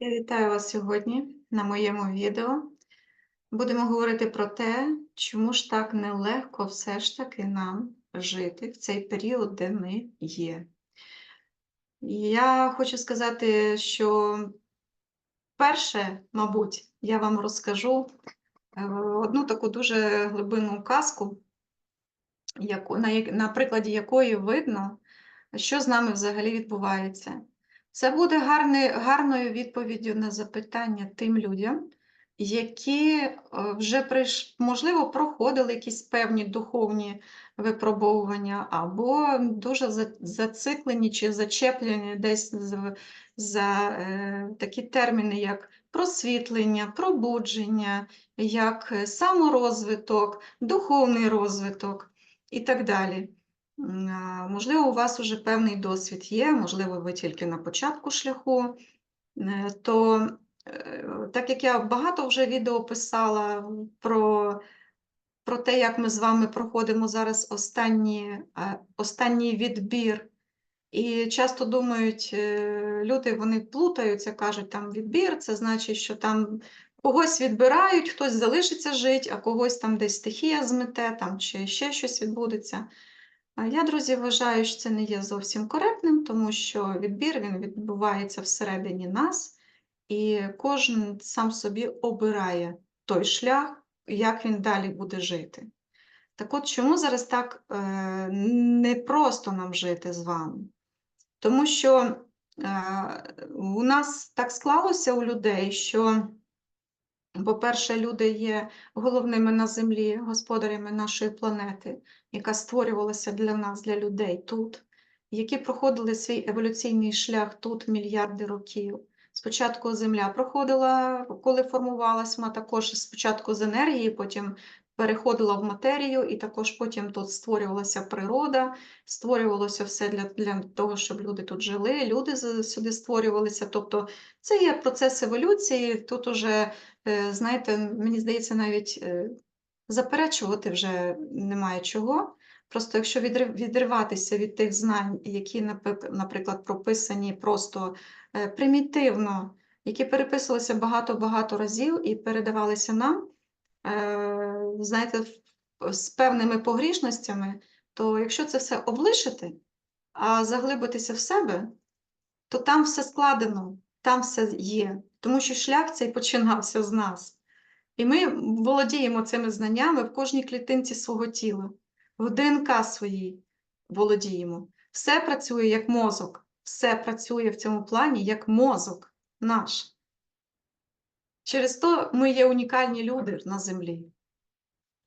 Я вітаю вас сьогодні на моєму відео. Будемо говорити про те, чому ж так нелегко все ж таки нам жити в цей період, де ми є. Я хочу сказати, що перше, мабуть, я вам розкажу е, одну таку дуже глибинну казку, на прикладі якої видно, що з нами взагалі відбувається. Це буде гарний, гарною відповіддю на запитання тим людям, які е, вже прийш, можливо проходили якісь певні духовні випробовування, або дуже зациклені чи зачеплені десь за е, такі терміни, як просвітлення, пробудження, як е, саморозвиток, духовний розвиток і так далі. Можливо, у вас вже певний досвід є, можливо, ви тільки на початку шляху. Е, То е, так як я багато вже відео писала про, про те, як ми з вами проходимо зараз останні, е, останній відбір, і часто думають, люди вони плутаються, кажуть, там відбір, це значить, що там когось відбирають, хтось залишиться жити, а когось там десь стихія змете, там чи ще щось відбудеться. Я, друзі, вважаю, що це не є зовсім коректним, тому що відбір він відбувається всередині нас, і кожен сам собі обирає той шлях, як він далі буде жити. Так от, чому зараз так е, не нам жити з вами? Тому що е, у нас так склалося у людей, що, по-перше, люди є головними на землі, господарями нашої планети, яка створювалася для нас, для людей тут, які проходили свій еволюційний шлях тут мільярди років. Спочатку Земля проходила, коли формувалась, вона також спочатку з енергії, потім переходила в матерію, і також потім тут створювалася природа, створювалося все для, для того, щоб люди тут жили, люди сюди створювалися. Тобто це є процес еволюції. Тут уже, е, знаєте, мені здається, навіть е, заперечувати вже немає чого. Просто якщо відриватися від тих знань, які, наприклад, прописані просто е, примітивно, які переписувалися багато-багато разів і передавалися нам, знаєте, з певними погрішностями, то якщо це все облишити, а заглибитися в себе, то там все складено, там все є, тому що шлях цей починався з нас. І ми володіємо цими знаннями в кожній клітинці свого тіла, в ДНК своїй володіємо. Все працює як мозок, все працює в цьому плані як мозок наш. Через то ми є унікальні люди на землі.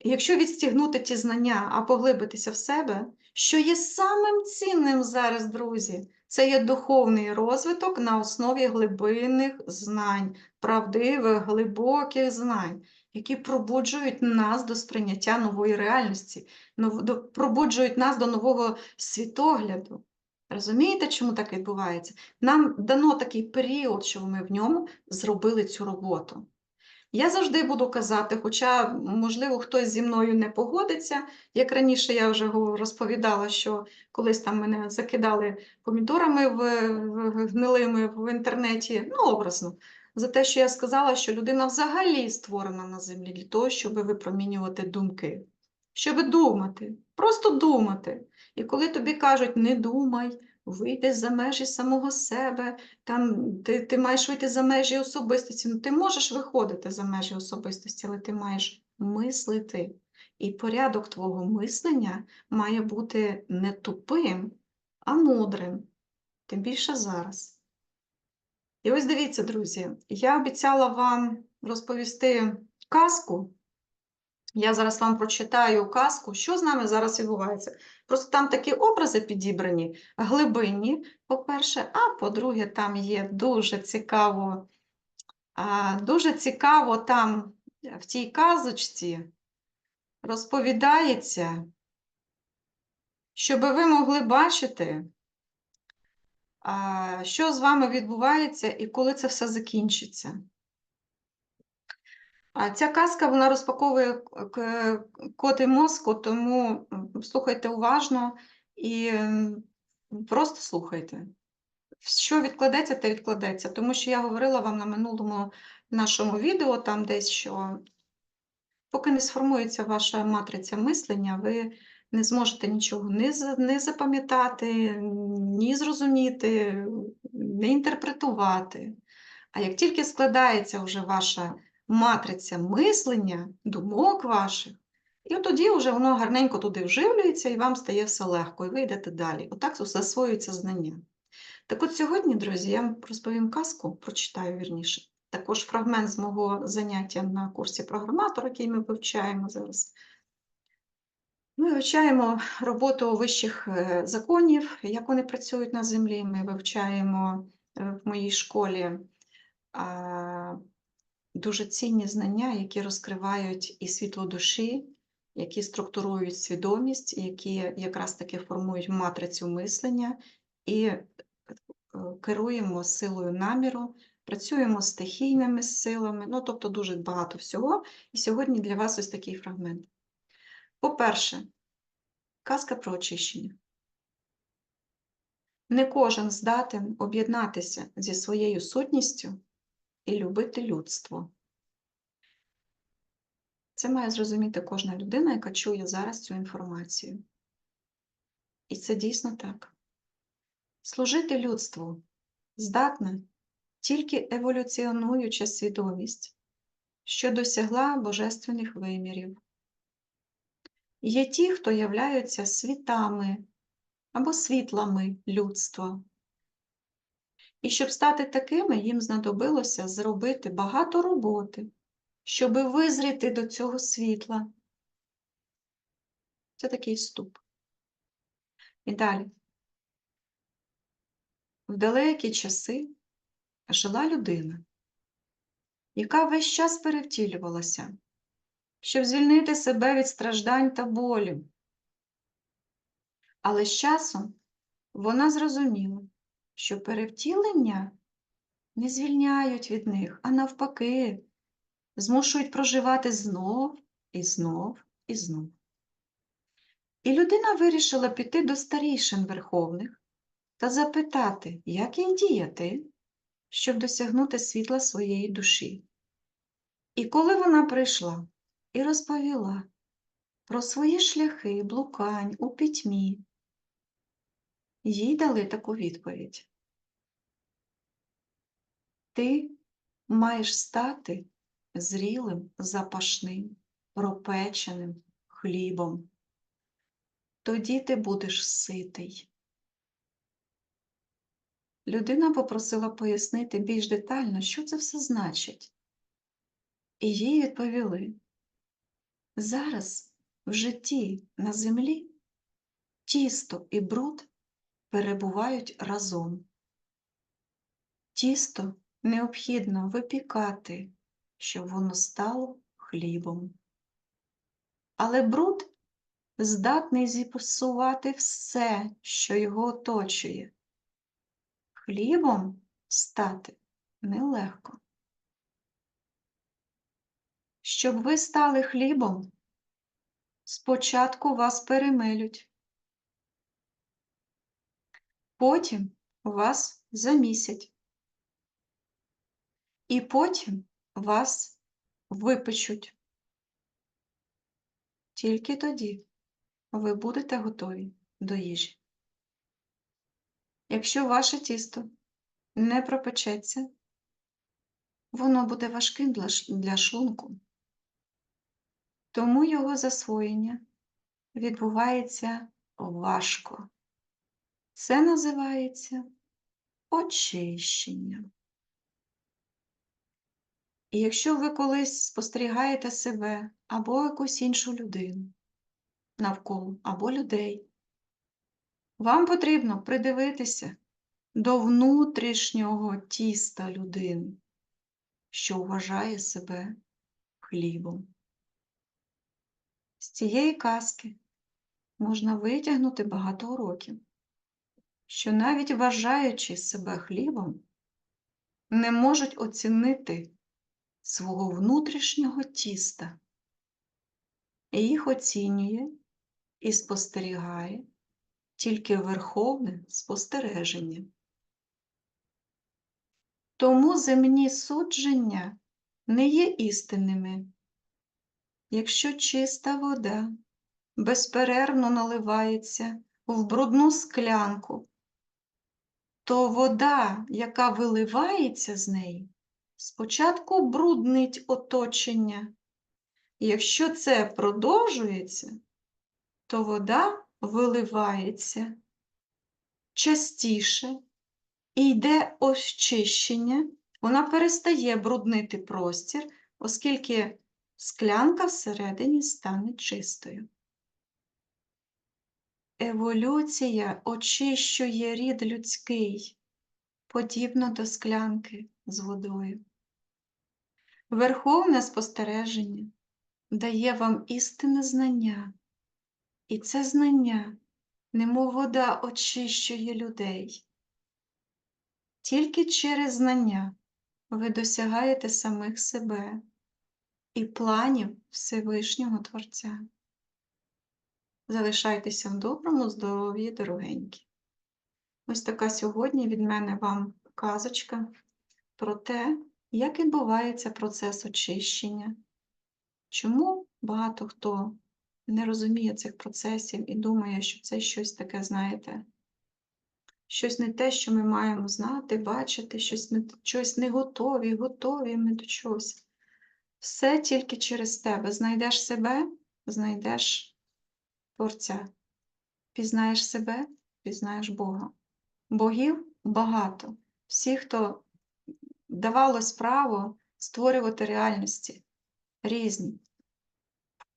Якщо відстігнути ті знання, а поглибитися в себе, що є самим цінним зараз, друзі, це є духовний розвиток на основі глибинних знань, правдивих, глибоких знань, які пробуджують нас до сприйняття нової реальності, пробуджують нас до нового світогляду. Розумієте, чому так відбувається? Нам дано такий період, щоб ми в ньому зробили цю роботу. Я завжди буду казати, хоча, можливо, хтось зі мною не погодиться, як раніше я вже розповідала, що колись там мене закидали помідорами в, в- гнилими в інтернеті, ну, образно, за те, що я сказала, що людина взагалі створена на землі для того, щоб випромінювати думки, щоб думати, просто думати. І коли тобі кажуть, не думай, вийди за межі самого себе, там ти, ти маєш вийти за межі особистості. Ну, ти можеш виходити за межі особистості, але ти маєш мислити. І порядок твого мислення має бути не тупим, а мудрим. Тим більше зараз. І ось дивіться, друзі, я обіцяла вам розповісти казку. Я зараз вам прочитаю казку, що з нами зараз відбувається. Просто там такі образи підібрані, глибинні, по-перше, а по-друге, там є дуже цікаво, дуже цікаво там в тій казочці розповідається, щоб ви могли бачити, що з вами відбувається і коли це все закінчиться. А ця казка вона розпаковує к- к- коди мозку, тому слухайте уважно і просто слухайте. Що відкладеться, те відкладеться. Тому що я говорила вам на минулому нашому відео, там десь, що поки не сформується ваша матриця мислення, ви не зможете нічого не запам'ятати, ні зрозуміти, не інтерпретувати. А як тільки складається вже ваша матриця мислення, думок ваших, і от тоді вже воно гарненько туди вживлюється, і вам стає все легко, і ви йдете далі. Отак засвоюється знання. Так от сьогодні, друзі, я вам розповім казку, прочитаю вірніше. Також фрагмент з мого заняття на курсі програматор, який ми вивчаємо зараз. Ми вивчаємо роботу вищих е, законів, як вони працюють на землі. Ми вивчаємо е, в моїй школі дуже цінні знання, які розкривають і світло душі, які структурують свідомість, які якраз таки формують матрицю мислення і е, керуємо силою наміру, працюємо з стихійними силами, ну тобто дуже багато всього. І сьогодні для вас ось такий фрагмент. По-перше, казка про очищення. Не кожен здатен об'єднатися зі своєю сутністю і любити людство. Це має зрозуміти кожна людина, яка чує зараз цю інформацію. І це дійсно так. Служити людству здатна тільки еволюціонуюча свідомість, що досягла божественних вимірів. Є ті, хто являються світами або світлами людства. І щоб стати такими, їм знадобилося зробити багато роботи, щоби визріти до цього світла. Це такий вступ. І далі. В далекі часи жила людина, яка весь час перевтілювалася, щоб звільнити себе від страждань та болю. Але з часом вона зрозуміла, що перевтілення не звільняють від них, а навпаки, змушують проживати знов і знов і знов. І людина вирішила піти до старішин верховних та запитати, як їй діяти, щоб досягнути світла своєї душі. І коли вона прийшла і розповіла про свої шляхи блукань у пітьмі, їй дали таку відповідь. Ти маєш стати зрілим, запашним, пропеченим хлібом. Тоді ти будеш ситий. Людина попросила пояснити більш детально, що це все значить. І їй відповіли: зараз в житті на землі тісто і бруд перебувають разом. Тісто необхідно випікати, щоб воно стало хлібом. Але бруд здатний зіпсувати все, що його оточує. Хлібом стати нелегко. Щоб ви стали хлібом, спочатку вас перемилють, потім вас замісять, і потім вас випечуть. Тільки тоді ви будете готові до їжі. Якщо ваше тісто не пропечеться, воно буде важким для шлунку. Тому його засвоєння відбувається важко. Це називається очищення. І якщо ви колись спостерігаєте себе або якусь іншу людину навколо, або людей, вам потрібно придивитися до внутрішнього тіста людини, що вважає себе хлібом. З цієї казки можна витягнути багато уроків, що навіть вважаючи себе хлібом, не можуть оцінити свого внутрішнього тіста. І їх оцінює і спостерігає тільки верховне спостереження. Тому земні судження не є істинними. Якщо чиста вода безперервно наливається в брудну склянку, то вода, яка виливається з неї, спочатку бруднить оточення. Якщо це продовжується, то вода виливається частіше і йде очищення, вона перестає бруднити простір, оскільки склянка всередині стане чистою. Еволюція очищує рід людський, подібно до склянки з водою. Верховне спостереження дає вам істинне знання, і це знання, немов вода очищує людей. Тільки через знання ви досягаєте самих себе і планів Всевишнього Творця. Залишайтеся в доброму здоров'ї, дорогенькі. Ось така сьогодні від мене вам казочка про те, як відбувається процес очищення, чому багато хто не розуміє цих процесів і думає, що це щось таке, знаєте, щось не те, що ми маємо знати, бачити, щось не, щось не готові, готові ми до чогось. Все тільки через тебе. Знайдеш себе, знайдеш Творця. Пізнаєш себе, пізнаєш Бога. Богів багато. Всі, хто давалось право створювати реальності, різні.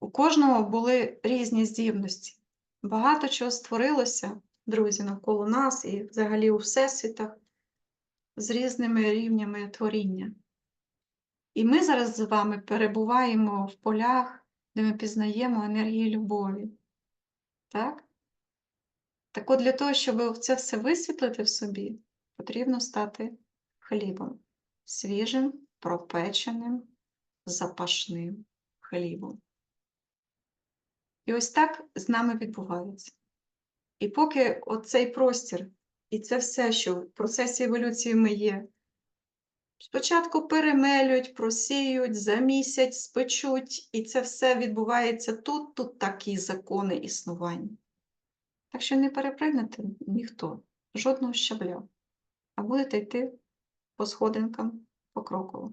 У кожного були різні здібності. Багато чого створилося, друзі, навколо нас і взагалі у всесвітах з різними рівнями творіння. І ми зараз з вами перебуваємо в полях, де ми пізнаємо енергію любові. Так? Так от для того, щоб це все висвітлити в собі, потрібно стати хлібом. Свіжим, пропеченим, запашним хлібом. І ось так з нами відбувається. І поки оцей простір і це все, що в процесі еволюції ми є, спочатку перемелюють, просіють, замісять, спечуть, і це все відбувається тут, тут такі закони існування. Так що не перепригнете ніхто, жодного щабля, а будете йти по сходинкам покроково.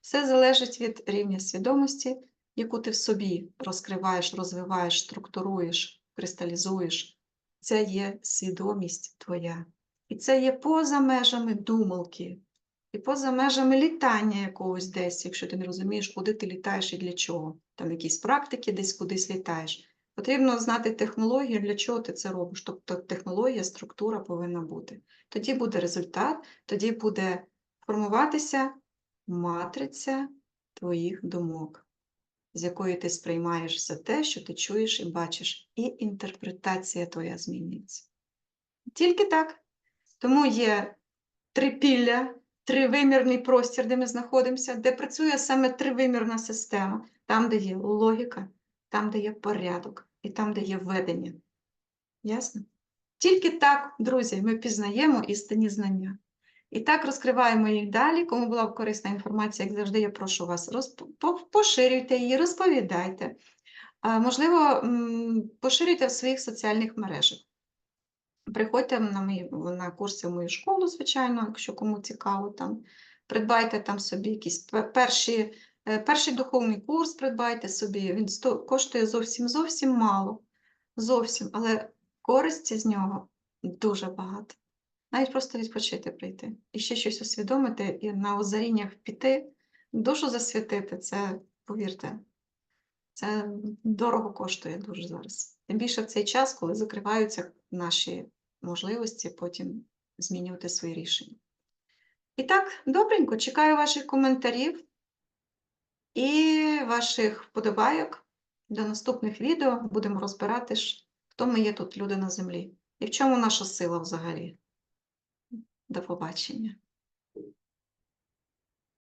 Все залежить від рівня свідомості, яку ти в собі розкриваєш, розвиваєш, структуруєш, кристалізуєш. Це є свідомість твоя. І це є поза межами думалки, і поза межами літання якогось десь, якщо ти не розумієш, куди ти літаєш і для чого. Там якісь практики десь кудись літаєш. Потрібно знати технологію, для чого ти це робиш. Тобто технологія, структура повинна бути. Тоді буде результат, тоді буде формуватися матриця твоїх думок, з якої ти сприймаєш все те, що ти чуєш і бачиш, і інтерпретація твоя змінюється. Тільки так. Тому є трипілля, тривимірний простір, де ми знаходимося, де працює саме тривимірна система, там, де є логіка, там, де є порядок, і там, де є ведення. Ясно? Тільки так, друзі, ми пізнаємо істинні знання. І так розкриваємо їх далі. Кому була корисна інформація, як завжди, я прошу вас, поширюйте її, розповідайте. Можливо, поширюйте в своїх соціальних мережах. Приходьте на мої, на курси в мою школу, звичайно, якщо кому цікаво, там, придбайте там собі якісь перші, е, перший духовний курс, придбайте собі. Він сто- коштує зовсім зовсім мало. Зовсім, але користі з нього дуже багато. Навіть просто відпочити прийти. І ще щось усвідомити, і на озаріннях піти, душу засвятити, це, повірте, це дорого коштує дуже зараз. Тим більше в цей час, коли закриваються наші можливості потім змінювати свої рішення. І так, добренько, чекаю ваших коментарів і ваших вподобайок. До наступних відео будемо розбирати, хто ми є тут, люди на землі, і в чому наша сила взагалі. До побачення.